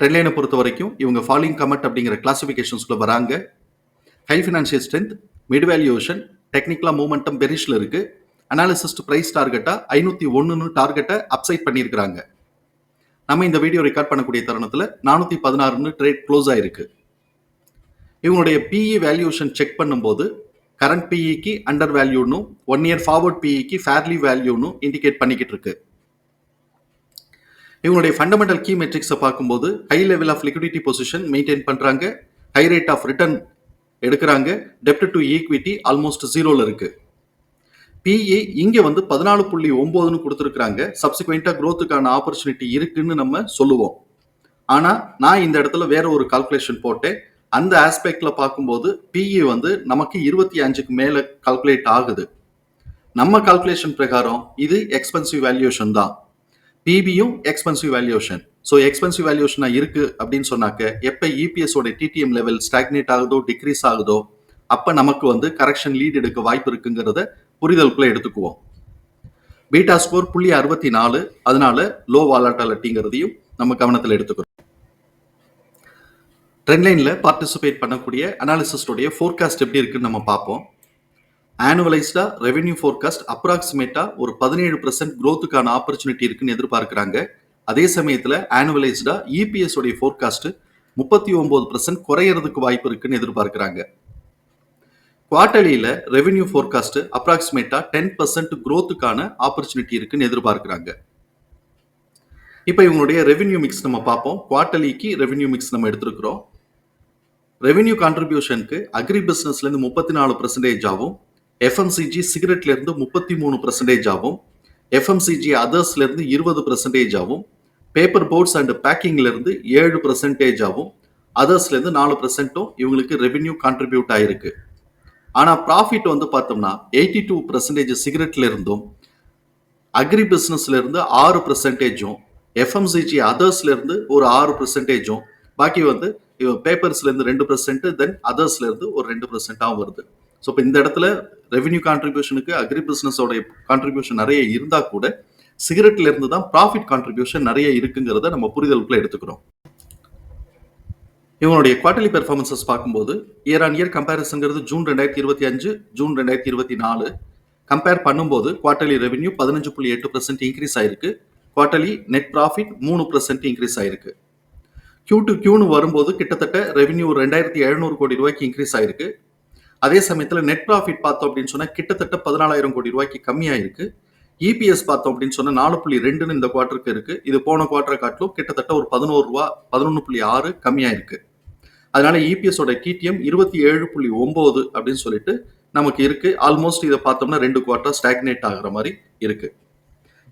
ட்ரெண்ட்லைனை பொறுத்த வரைக்கும் இவங்க ஃபாலிங் கமெண்ட் அப்படிங்கிற கிளாசிஃபிகேஷன்ஸ்குள்ள வராங்க. High financial strength mid valuation டெக்னிக்கலா மூமெண்டம் பெரிஷ்ல இருக்கு. அனாலிசிஸ்ட் ப்ரைஸ் டார்கெட்டாக ஐநூற்றி ஒன்றுன்னு டார்கெட்டை அப்சைட் பண்ணியிருக்கிறாங்க. நம்ம இந்த வீடியோ ரெக்கார்ட் பண்ணக்கூடிய தருணத்தில் நானூற்றி பதினாறுன்னு ட்ரேட் க்ளோஸ் ஆயிருக்கு. இவங்களுடைய பிஇ வேல்யூஷன் செக் பண்ணும்போது கரண்ட் பிஇக்கு அண்டர் வேல்யூனும் ஒன் இயர் ஃபார்வர்ட் பிஇக்கு ஃபேர்லி வேல்யூனும் இண்டிகேட் பண்ணிக்கிட்டு இருக்கு. இவங்களுடைய ஃபண்டமெண்டல் கீ மெட்ரிக்ஸை பார்க்கும்போது high level of liquidity position maintain பண்ணுறாங்க ஹை ரேட் ஆஃப் ரிட்டர்ன் எடுக்கிறாங்க. டெப்ட் டு ஈக்விட்டி ஆல்மோஸ்ட் ஜீரோவில் இருக்குது பிஇ இங்கே வந்து பதினாலு புள்ளி ஒம்போதுன்னு கொடுத்துருக்காங்க சப்சிக்வெண்ட்டாக க்ரோத்துக்கான ஆப்பர்ச்சுனிட்டி இருக்குன்னு நம்ம சொல்லுவோம். ஆனால் நான் இந்த இடத்துல வேற ஒரு கால்குலேஷன் போட்டேன். அந்த ஆஸ்பெக்டில் பார்க்கும்போது பிஇ வந்து நமக்கு இருபத்தி அஞ்சுக்கு மேலே கால்குலேட் ஆகுது. நம்ம கால்குலேஷன் பிரகாரம் இது எக்ஸ்பென்சிவ் வேல்யூஷன் தான். பிபியும் எக்ஸ்பென்சிவ் வேல்யூஷன் ஸோ எக்ஸ்பென்சிவ் வேல்யூஷனாக இருக்குது அப்படின்னு சொன்னாக்க எப்போ இபிஎஸோட டிடிஎம் லெவல் ஸ்டாக்னேட் ஆகுதோ டிக்ரீஸ் ஆகுதோ அப்போ நமக்கு வந்து கரெக்ஷன் லீட் எடுக்க வாய்ப்பு இருக்குங்கிறத புரிதலுக்குள்ளே எடுத்துக்குவோம். பீட்டா ஸ்கோர் புள்ளி அறுபத்தி நாலு அதனால லோ வாலாட்டாலிட்டிங்கிறதையும் நம்ம கவனத்தில் எடுத்துக்கிறோம். ட்ரெண்ட்லைனில் பார்ட்டிசிபேட் பண்ணக்கூடிய அனாலிசிஸ்டோடைய ஃபோர்காஸ்ட் எப்படி இருக்குன்னு நம்ம பார்ப்போம். ஆனுவலைஸ்டா ரெவென்யூ ஃபோர்காஸ்ட் அப்ராக்சிமேட்டா ஒரு பதினேழு பர்சன்ட் க்ரோத்துக்கான ஆப்பர்ச்சுனிட்டி இருக்குன்னு எதிர்பார்க்குறாங்க. அதே சமயத்தில் ஆனுவலைஸ்டா இபிஎஸ் உடைய ஃபோர்காஸ்ட் முப்பத்தி ஒன்பது பர்சன்ட் குறையறதுக்கு வாய்ப்பு இருக்குன்னு எதிர்பார்க்குறாங்க. குவார்டர்லியில் ரெவென்யூ ஃபோர்காஸ்ட் அப்ராக்சிமேட்டா டென் பர்சன்ட் க்ரோத்துக்கான ஆப்பர்ச்சுனிட்டி இருக்குன்னு எதிர்பார்க்குறாங்க. இப்போ இவங்களுடைய ரெவென்யூ மிக்ஸ் நம்ம பார்ப்போம். குவார்டர்லிக்கு ரெவென்யூ மிக்ஸ் நம்ம எடுத்திருக்கிறோம். ரெவென்யூ கான்ட்ரிபியூஷனுக்கு அக்ரி பிஸ்னஸ்லேருந்து முப்பத்தி நாலு பர்சன்டேஜ் ஆகும். எஃப்எம்சிஜி சிகரெட்லேருந்து முப்பத்தி மூணு பர்சன்டேஜ் ஆகும். எஃப்எம்சிஜி அதர்ஸ்லேருந்து இருபது பர்சன்டேஜ் ஆகும். பேப்பர் போர்ட்ஸ் அண்ட் பேக்கிங்லேருந்து ஏழு பர்சன்டேஜ் ஆகும். அதர்ஸ்லேருந்து நாலு பர்சன்ட்டும் இவங்களுக்கு ரெவென்யூ கான்ட்ரிபியூட் ஆகிருக்கு ஆனால் ப்ராஃபிட் வந்து பார்த்தோம்னா எயிட்டி டூ பர்சன்டேஜ் சிகரெட்லேருந்தும் அக்ரி பிஸ்னஸ்லேருந்து ஆறு பர்சன்டேஜும் எஃப்எம்சிஜி அதர்ஸ்லேருந்து ஒரு ஆறு பர்சன்டேஜும் பாக்கி வந்து பேப்பர்ஸ்லேருந்து ரெண்டு பர்சன்ட் தென் அதர்ஸ்லேருந்து ஒரு ரெண்டு பர்சன்ட்டாகவும் வருது. ஸோ இப்போ இந்த இடத்துல ரெவென்யூ கான்ட்ரிபியூஷனுக்கு அக்ரி பிஸ்னஸோடைய கான்ட்ரிபியூஷன் நிறைய இருந்தால் கூட சிகரெட்ல இருந்து தான் ப்ராஃபிட் கான்ட்ரிபியூஷன் நிறைய இருக்குங்கிறத நம்ம புரிதலுக்குள்ள எடுத்துக்கிறோம். இவங்களுடைய குவார்டர்லி பெர்ஃபார்மன்சஸ் பார்க்கும்போது இயர் ஆன் இயர் கம்பேரிசன்கிறது ஜூன் ரெண்டாயிரத்தி இருபத்தி அஞ்சு ஜூன் ரெண்டாயிரத்தி இருபத்தி நாலு. கம்பேர் பண்ணும்போது குவார்டர்லி ரெவென்யூ பதினஞ்சு புள்ளி எட்டு பர்சன்ட் இன்க்ரீஸ் ஆயிருக்கு. குவார்டர்லி நெட் ப்ராஃபிட் மூணு பர்சன்ட் இன்க்ரீஸ் ஆயிருக்கு. கியூ டு கியூன்னு வரும்போது கிட்டத்தட்ட ரெவென்யூ ரெண்டாயிரத்தி எழுநூறு கோடி ரூபாய்க்கு இன்க்ரீஸ் ஆயிருக்கு. அதே சமயத்தில் நெட் ப்ராஃபிட் பார்த்தோம் அப்படின்னு சொன்னால் கிட்டத்தட்ட பதினாலாயிரம் கோடி ரூபாய்க்கு கம்மியாயிருக்கு. இபிஎஸ் பார்த்தோம் அப்படின்னு சொன்னால் நாலு புள்ளி ரெண்டுன்னு இந்த குவார்ட்டருக்கு இருக்குது இது போன குவார்ட்டரை காட்டிலும் கிட்டத்தட்ட ஒரு பதினோரு ரூபா பதினொன்று புள்ளி ஆறு கம்மியாயிருக்கு. அதனால இபிஎஸோட டிடிஎம் இருபத்தி ஏழு புள்ளி ஒம்பது அப்படின்னு சொல்லிட்டு நமக்கு இருக்குது ஆல்மோஸ்ட் இதை பார்த்தோம்னா ரெண்டு குவார்ட்டர் ஸ்டாக்னேட் ஆகிற மாதிரி இருக்குது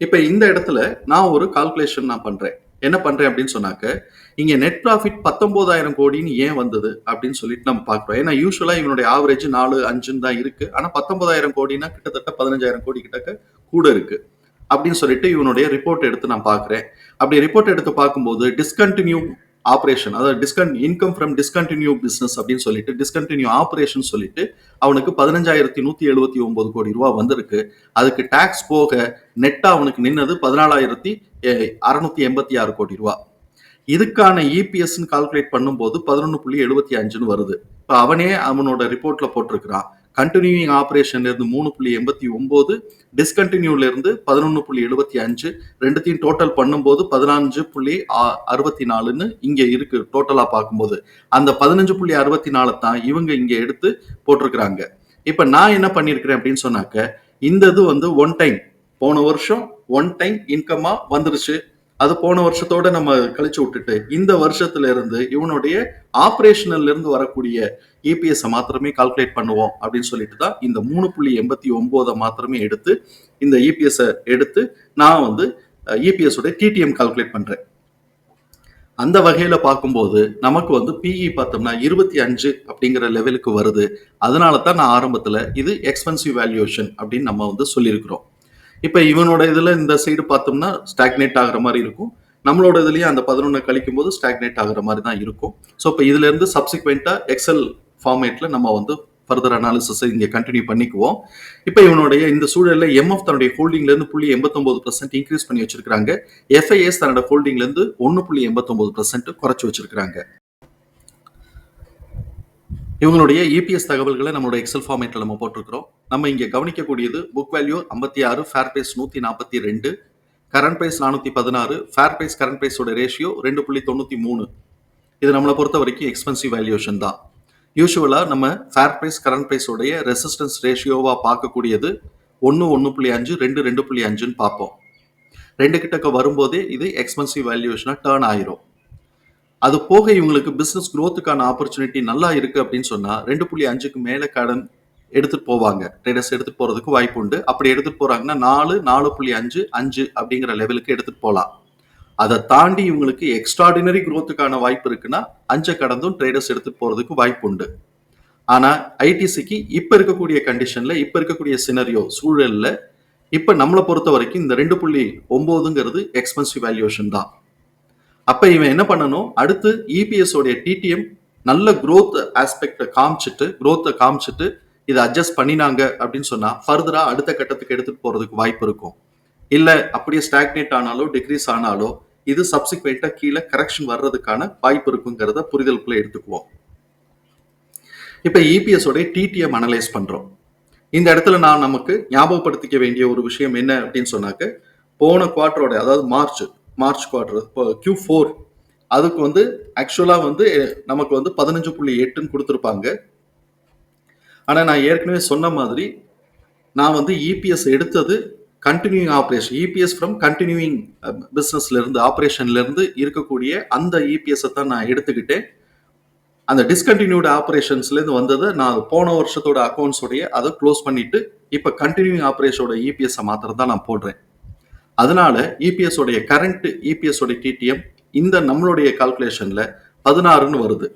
இப்போ இந்த இடத்துல நான் ஒரு கால்குலேஷன் நான் பண்ணுறேன் என்ன பண்றேன் அப்படின்னு சொன்னாக்க இங்க நெட் ப்ராஃபிட் பத்தொன்பதாயிரம் கோடின்னு ஏன் வந்தது அப்படின்னு சொல்லிட்டு நம்ம பாக்குறோம் ஏன்னா யூஸ்வலா இவனுடைய ஆவரேஜ் நாலு அஞ்சுன்னு தான் இருக்கு. ஆனா பத்தொன்பதாயிரம் கோடினா கிட்டத்தட்ட பதினஞ்சாயிரம் கோடி கிட்டக்க கூட இருக்கு. அப்படின்னு சொல்லிட்டு இவனுடைய ரிப்போர்ட் எடுத்து நான் பார்க்குறேன். அப்படி ரிப்போர்ட் எடுத்து பார்க்கும்போது டிஸ்கண்டினியூ ஆப்ரேஷன் அதாவது discon income from discontinue business அப்படின்னு சொல்லிட்டு டிஸ்கண்டினியூ ஆப்ரேஷன் சொல்லிட்டு அவனுக்கு பதினஞ்சாயிரத்தி நூத்தி எழுபத்தி ஒன்பது கோடி ரூபா வந்திருக்கு. அதுக்கு டாக்ஸ் போக நெட்டா அவனுக்கு நின்னது பதினாலாயிரத்தி அறுநூத்தி எண்பத்தி ஆறு கோடி ரூபா. இதுக்கான இபிஎஸ் கால்குலேட் பண்ணும்போது பதினொன்று புள்ளி எழுபத்தி அஞ்சுன்னு வருது. இப்போ அவனே அவனோட ரிப்போர்ட்ல போட்டிருக்கிறான். கண்டினியூயிங் ஆப்ரேஷன்ல இருந்து மூணு புள்ளி எண்பத்தி ஒன்பது டிஸ்கண்டினியூல இருந்து பதினொன்று புள்ளி எழுபத்தி அஞ்சு ரெண்டுத்தையும் டோட்டல் பண்ணும்போது பதினஞ்சு புள்ளி அறுபத்தி நாலுன்னு இங்கே இருக்கு டோட்டலாக பார்க்கும்போது. அந்த பதினஞ்சு புள்ளி அறுபத்தி நாலு தான் இவங்க இங்கே எடுத்து போட்டிருக்கிறாங்க. இப்போ நான் என்ன பண்ணியிருக்கிறேன் அப்படின்னு சொன்னாக்க இந்த இது வந்து ஒன் டைம் போன வருஷம் ஒன் டைம் இன்கமாக வந்துருச்சு. அது போன வருஷத்தோட நம்ம கழிச்சு விட்டுட்டு இந்த வருஷத்துல இருந்து இவனுடைய ஆப்ரேஷனல்ல இருந்து வரக்கூடிய இபிஎஸ் மாத்திரமே கால்குலேட் பண்ணுவோம் அப்படின்னு சொல்லிட்டு தான் இந்த மூணு புள்ளி எண்பத்தி ஒன்பதை மாத்திரமே எடுத்து இந்த இபிஎஸ் எடுத்து நான் வந்து இபிஎஸ் உடைய டிடிஎம் கால்குலேட் பண்றேன். அந்த வகையில பார்க்கும்போது நமக்கு வந்து பிஇ பார்த்தோம்னா இருபத்தி அஞ்சு அப்படிங்கிற லெவலுக்கு வருது. அதனால தான் நான் ஆரம்பத்தில் இது எக்ஸ்பென்சிவ் வேல்யூஷன் அப்படின்னு நம்ம வந்து சொல்லியிருக்கிறோம். இப்போ இவனோட இதில் இந்த சைடு பார்த்தோம்னா ஸ்டாக்னேட் ஆகிற மாதிரி இருக்கும். நம்மளோட இதுலேயும் அந்த பதினொன்று கழிக்கும் போது ஸ்டாக்னேட் ஆகிற மாதிரி தான் இருக்கும். ஸோ இப்போ இதுலேருந்து சப்சிக்வெண்ட்டாக எக்ஸல் ஃபார்மேட்டில் நம்ம வந்து ஃபர்தர் அனாலிசிஸை இங்கே கண்டினியூ பண்ணிக்குவோம். இப்போ இவனுடைய இந்த சூழலில் எம்எஃப் தன்னுடைய ஹோல்டிங்லேருந்து புள்ளி எண்பத்தொம்பது பர்சன்ட் இன்க்ரீஸ் பண்ணி வச்சிருக்காங்க எஃப்ஐஎஸ் தன்னோட ஹோல்டிங்லேருந்து ஒன்று புள்ளி எண்பத்தொம்பது பர்சன்ட் குறைச்சி வச்சிருக்காங்க இவங்களுடைய இபிஎஸ் தகவல்களை நம்மளோட எக்ஸல் ஃபார்மேட்டில் நம்ம போட்டிருக்கிறோம். நம்ம இங்கே கவனிக்கக்கூடியது புக் வேல்யூ ஐம்பத்தி ஆறு ஃபேர் பேஸ் நூற்றி நாற்பத்தி ரெண்டு கரண்ட் பிரைஸ் நானூற்றி பதினாறு ஃபேர் பிரைஸ் கரண்ட் பிரைஸோட ரேஷியோ ரெண்டு புள்ளி தொண்ணூற்றி மூணு. இது நம்மளை பொறுத்த வரைக்கும் எக்ஸ்பென்சிவ் வேல்யூஷன் தான். யூஸ்வலாக நம்ம ஃபேர் ப்ரைஸ் கரண்ட் ப்ரைஸோடைய ரெசிஸ்டன்ஸ் ரேஷியோவாக பார்க்கக்கூடியது ஒன்று ஒன்று புள்ளி அஞ்சு ரெண்டு ரெண்டு புள்ளி அஞ்சுன்னு பார்ப்போம். ரெண்டு கிட்டக்க வரும்போதே இது எக்ஸ்பென்சிவ் வேல்யூஷனாக டேர்ன் ஆயிரும். அது போக இவங்களுக்கு பிஸ்னஸ் குரோத்துக்கான ஆப்பர்ச்சுனிட்டி நல்லா இருக்கு அப்படின்னு சொன்னால் ரெண்டு புள்ளி அஞ்சுக்கு மேலே கடன் எடுத்துட்டு போவாங்க. ட்ரேடர்ஸ் எடுத்துட்டு போறதுக்கு வாய்ப்பு உண்டு. அப்படி எடுத்துட்டு போறாங்கன்னா நாலு நாலு புள்ளி அஞ்சு அஞ்சு அப்படிங்கிற லெவலுக்கு எடுத்துட்டு போகலாம் அதை தாண்டி இவங்களுக்கு எக்ஸ்ட்ராடினரி குரோத்துக்கான வாய்ப்பு இருக்குன்னா அஞ்சை கடந்தும் ட்ரேடர்ஸ் எடுத்துட்டு போறதுக்கு வாய்ப்பு உண்டு. ஆனா ஐடிசிக்கு இப்ப இருக்கக்கூடிய கண்டிஷன்ல இப்ப இருக்கக்கூடிய சினரியோ சூழல்ல இப்ப நம்மளை பொறுத்த வரைக்கும் இந்த ரெண்டு புள்ளி ஒன்பதுங்கிறது எக்ஸ்பென்சிவ் வேல்யூஷன் தான். அப்ப இவன் என்ன பண்ணணும்? அடுத்து இபிஎஸ் உடைய டிடிஎம் நல்ல குரோத் ஆஸ்பெக்டை காமிச்சிட்டு குரோத்தை காமிச்சிட்டு இதை அட்ஜஸ்ட் பண்ணினாங்க அப்படின்னு சொன்னா ஃபர்தரா அடுத்த கட்டத்துக்கு எடுத்துட்டு போறதுக்கு வாய்ப்பு இருக்கும். இல்ல அப்படியே ஸ்டாக்னேட் ஆனாலோ டிக்ரீஸ் ஆனாலோ இது சப்சிக்வெண்டா கீழே கரெக்ஷன் வர்றதுக்கான வாய்ப்பு இருக்குங்கிறத புரிதலுக்குள்ள எடுத்துக்குவோம். இப்ப இபிஎஸ் உடைய டிடிஎம் அனலைஸ் பண்றோம். இந்த இடத்துல நான் நமக்கு ஞாபகப்படுத்திக்க வேண்டிய ஒரு விஷயம் என்ன அப்படின்னு சொன்னாக்க போன குவார்டரோட அதாவது மார்ச் மார்ச் குவார்டர் இப்போ கியூ ஃபோர் அதுக்கு வந்து ஆக்சுவலாக வந்து நமக்கு வந்து பதினஞ்சு புள்ளி எட்டுன்னு கொடுத்துருப்பாங்க. ஆனால் நான் ஏற்கனவே சொன்ன மாதிரி நான் வந்து இபிஎஸ் எடுத்தது கண்டினியூங் ஆப்ரேஷன் இபிஎஸ் ஃப்ரம் கண்டினியூயிங் பிஸ்னஸ்லேருந்து ஆப்ரேஷன்லேருந்து இருக்கக்கூடிய அந்த இபிஎஸ்ஸை தான் நான் எடுத்துக்கிட்டேன். அந்த டிஸ்கண்டினியூடு ஆப்ரேஷன்ஸ்லேருந்து வந்ததை நான் போன வருஷத்தோட அக்கௌண்ட்ஸோடைய அதை க்ளோஸ் பண்ணிவிட்டு இப்போ கண்டினியூங் ஆப்ரேஷனோட இபிஎஸ்ஸை மாத்திரம் தான் நான் போடுறேன். அதனால இபிஎஸ் உடைய கரண்ட் இபிஎஸ் உடைய டிடிஎம் இந்த நம்மளுடைய கால்குலேஷன்ல பதினாறுன்னு வருது.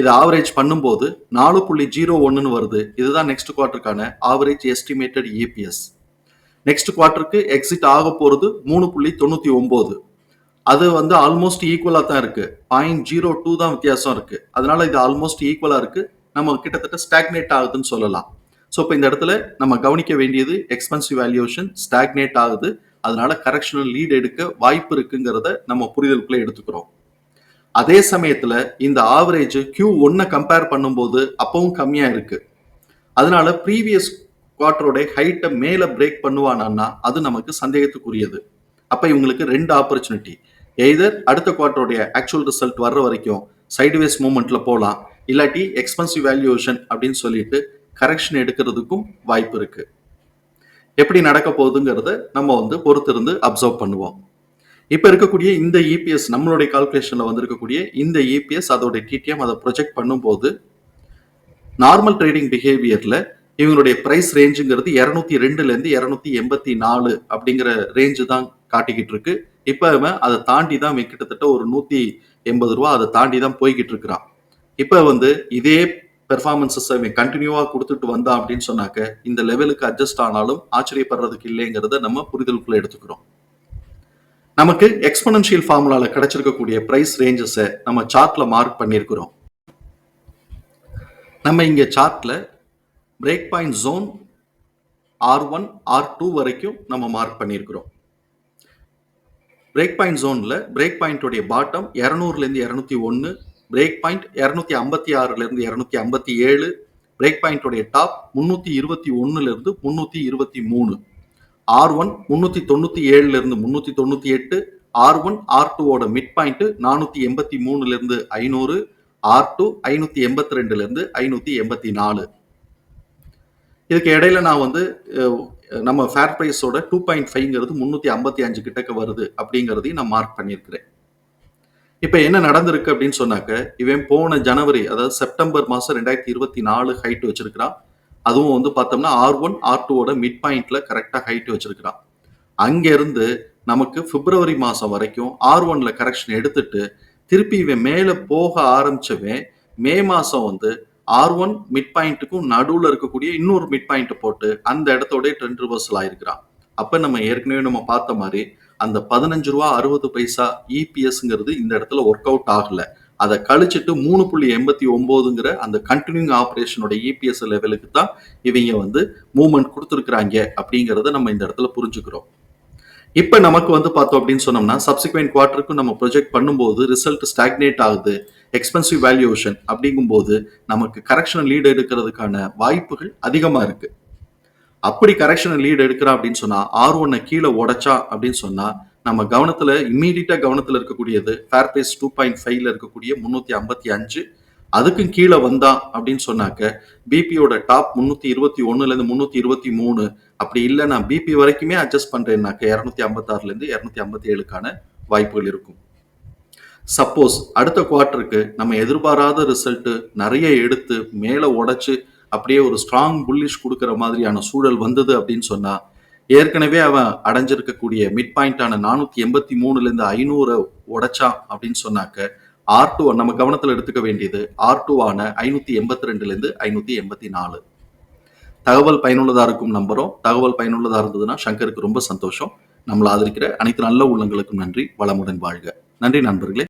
இது ஆவரேஜ் பண்ணும்போது நாலு புள்ளி ஜீரோ ஒன்றுன்னு வருது. இதுதான் நெக்ஸ்ட் குவார்ட்டருக்கான ஆவரேஜ் எஸ்டிமேட்டட் இபிஎஸ் நெக்ஸ்ட் குவார்ட்டருக்கு எக்ஸிட் ஆக போகிறது மூணு புள்ளி தொண்ணூற்றி ஒம்பது. அது வந்து ஆல்மோஸ்ட் ஈக்குவலாக தான் இருக்குது பாயிண்ட் ஜீரோ டூ தான் வித்தியாசம் இருக்குது அதனால இது ஆல்மோஸ்ட் ஈக்குவலாக இருக்குது நம்ம கிட்டத்தட்ட ஸ்டாக்னேட் ஆகுதுன்னு சொல்லலாம். ஸோ இப்போ இந்த இடத்துல நம்ம கவனிக்க வேண்டியது எக்ஸ்பென்சிவ் வேல்யூஷன் ஸ்டாக்னேட் ஆகுது. அதனால கரெக்ஷனல் லீட் எடுக்க வாய்ப்பு இருக்குங்கிறத நம்ம புரிதலுக்குள்ளே எடுத்துக்கிறோம். அதே சமயத்தில் இந்த ஆவரேஜ் கியூ ஒன்னை கம்பேர் பண்ணும்போது அப்பவும் கம்மியாக இருக்கு. அதனால ப்ரீவியஸ் குவார்டரோட ஹைட்டை மேலே பிரேக் பண்ணுவானா அது நமக்கு சந்தேகத்துக்குரியது. அப்போ இவங்களுக்கு ரெண்டு ஆப்பர்ச்சுனிட்டி எய்தர் அடுத்த குவார்டருடைய ஆக்சுவல் ரிசல்ட் வர்ற வரைக்கும் சைடுவேஸ் மூமெண்ட்ல போகலாம் இல்லாட்டி எக்ஸ்பென்சிவ் வேல்யூஷன் அப்படின்னு சொல்லிட்டு கரெக்ஷன் எடுக்கிறதுக்கும் வாய்ப்பு இருக்கு. எப்படி நடக்க போகுதுங்கிறத நம்ம வந்து பொறுத்திருந்து அப்சர்வ் பண்ணுவோம். இப்போ இருக்கக்கூடிய இந்த இபிஎஸ் நம்மளுடைய கால்குலேஷன்ல வந்திருக்கக்கூடிய இந்த இபிஎஸ் அதோட டிடிஎம் அதை ப்ரொஜெக்ட் பண்ணும்போது நார்மல் ட்ரேடிங் பிஹேவியர்ல இவங்களுடைய பிரைஸ் ரேஞ்சுங்கிறது இரநூத்தி ரெண்டுல இருந்து இரநூத்தி எண்பத்தி நாலு அப்படிங்கிற ரேஞ்சு தான் காட்டிக்கிட்டு இருக்கு. இப்போ அவன் அதை தாண்டி தான் கிட்டத்தட்ட ஒரு நூத்தி எண்பது ரூபா அதை தாண்டி தான் போய்கிட்டு இருக்கிறான். இப்போ வந்து இதே பெர்ஃபார்மன்ஸஸை இவன் கண்டினியூவாக கொடுத்துட்டு வந்தான் அப்படின்னு சொன்னாக்க இந்த லெவலுக்கு அட்ஜஸ்ட் ஆனாலும் ஆச்சரியப்படுறதுக்கு இல்லைங்கிறத நம்ம புரிதலுக்குள்ள எடுத்துக்கிறோம். நமக்கு எக்ஸ்பனன்ஷியல் ஃபார்முலால கிடைச்சிருக்கக்கூடிய பிரைஸ் ரேஞ்சஸை நம்ம சார்ட்ல மார்க் பண்ணியிருக்கிறோம். நம்ம இங்கே சார்ட்ல break point zone R one R two வரைக்கும் நம்ம மார்க் பண்ணியிருக்கிறோம். பிரேக் பாயிண்ட் ஜோனில் பிரேக் பாயிண்ட்டுடைய பாட்டம் இரநூறுலேருந்து இரநூத்தி ஒன்று பிரேக் பாயிண்ட் இரநூத்தி ஐம்பத்தி ஆறுலேருந்து இரநூத்தி ஐம்பத்தி ஏழு. பிரேக் பாயிண்டோடைய டாப் முந்நூற்றி இருபத்தி ஒன்றுலேருந்து முந்நூற்றி இருபத்தி மூணு. ஆர் ஒன் முந்நூற்றி தொண்ணூற்றி ஏழுலேருந்து முந்நூற்றி தொண்ணூற்றி எட்டு. ஆர் ஒன் ஆர் டூவோட மிட் பாயிண்ட் நானூற்றி எண்பத்தி மூணுலேருந்து ஐநூறு. ஆர் டூ ஐநூற்றி எண்பத்தி ரெண்டுலேருந்து ஐநூற்றி எண்பத்தி நாலு. இதுக்கு இடையில நான் வந்து நம்ம ஃபேர் ப்ரைஸோட டூ பாயிண்ட் ஃபைவ்ங்கிறது முந்நூற்றி ஐம்பத்தி அஞ்சு கிட்டக்க வருது அப்படிங்கிறதையும் நான் மார்க் பண்ணியிருக்கிறேன். இப்போ என்ன நடந்திருக்கு அப்படின்னு சொன்னாக்க இவன் போன ஜனவரி அதாவது செப்டம்பர் மாதம் ரெண்டாயிரத்தி இருபத்தி நாலு ஹைட் வச்சிருக்கிறான். அதுவும் வந்து பார்த்தோம்னா ஆர் ஒன் ஆர் டூவோட மிட் பாயிண்ட்ல கரெக்டாக ஹைட் வச்சிருக்கிறான். அங்கேருந்து நமக்கு பிப்ரவரி மாதம் வரைக்கும் ஆர் ஒன்ல கரெக்ஷன் எடுத்துட்டு திருப்பி இவன் மேலே போக ஆரம்பிச்சவன் மே மாசம் வந்து ஆர் ஒன் மிட் பாயிண்ட்டுக்கும் நடுவில் இருக்கக்கூடிய இன்னொரு மிட் பாயிண்ட் போட்டு அந்த இடத்தோடய ட்ரெண்ட் ரிவர்சல் ஆயிருக்கிறான். அப்போ நம்ம ஏற்கனவே நம்ம பார்த்த மாதிரி அந்த பதினஞ்சு ரூபா அறுபது பைசா இபிஎஸ்ங்கிறது இந்த இடத்துல ஒர்க் அவுட் ஆகல. அதை கழிச்சிட்டு மூணு புள்ளி எண்பத்தி ஒன்பதுங்கிற அந்த கண்டினியூங் ஆப்ரேஷனோட இபிஎஸ் லெவலுக்கு தான் இவங்க வந்து மூவ்மெண்ட் கொடுத்துருக்குறாங்க அப்படிங்கிறத நம்ம இந்த இடத்துல புரிஞ்சுக்கிறோம். இப்போ நமக்கு வந்து பார்த்தோம் அப்படின்னு சொன்னோம்னா சப்சிக்வெண்ட் குவார்ட்டருக்கு நம்ம ப்ரொஜெக்ட் பண்ணும்போது ரிசல்ட் ஸ்டாக்னேட் ஆகுது. எக்ஸ்பென்சிவ் வேல்யூஷன் அப்படிங்கும்போது நமக்கு கரெக்ஷன் லீடு எடுக்கிறதுக்கான வாய்ப்புகள் அதிகமாக இருக்குது அப்படி கரெக்ஷன் லீடு எடுக்கிறா அப்படின்னு சொன்னா ஆர் ஒன்னை கீழே உடைச்சா அப்படின்னு சொன்னா நம்ம கவனத்துல இம்மீடியட்டா கவனத்துல இருக்கக்கூடியது ஃபேர் பேஸ் டூ பாயிண்ட் ஃபைவ்ல இருக்கக்கூடிய முன்னூத்தி ஐம்பத்தி அஞ்சு அதுக்கும் கீழே வந்தா அப்படின்னு சொன்னாக்க பிபியோட டாப் முன்னூத்தி இருபத்தி ஒண்ணுல இருந்து முன்னூத்தி இருபத்தி மூணு அப்படி இல்லை நான் பிபி வரைக்குமே அட்ஜஸ்ட் பண்றேன்னாக்க இரநூத்தி ஐம்பத்தாறுல இருந்து இரநூத்தி ஐம்பத்தி ஏழுக்கான வாய்ப்புகள் இருக்கும். சப்போஸ் அடுத்த குவார்ட்டருக்கு நம்ம எதிர்பாராத ரிசல்ட் நிறைய எடுத்து மேலே உடைச்சு அப்படியே ஒரு ஸ்ட்ராங் புல்லிஷ் கொடுக்குற மாதிரியான சூழல் வந்தது அப்படின்னு சொன்னா ஏற்கனவே அவன் அடைஞ்சிருக்கக்கூடிய மிட் பாயிண்டான நானூத்தி எண்பத்தி மூணுல இருந்து ஐநூறு உடைச்சான் அப்படின்னு சொன்னாக்க ஆர் டூ நம்ம கவனத்தில் எடுத்துக்க வேண்டியது ஆர் டூ ஆன ஐநூத்தி எண்பத்தி ரெண்டுல இருந்து ஐநூத்தி எண்பத்தி நாலு. தகவல் பயனுள்ளதா இருக்கும் நம்பரும் தகவல் பயனுள்ளதா இருந்ததுன்னா சங்கருக்கு ரொம்ப சந்தோஷம். நம்மளை ஆதரிக்கிற அனைத்து நல்ல உள்ளங்களுக்கும் நன்றி. வளமுடன் வாழ்க. நன்றி நண்பர்களே.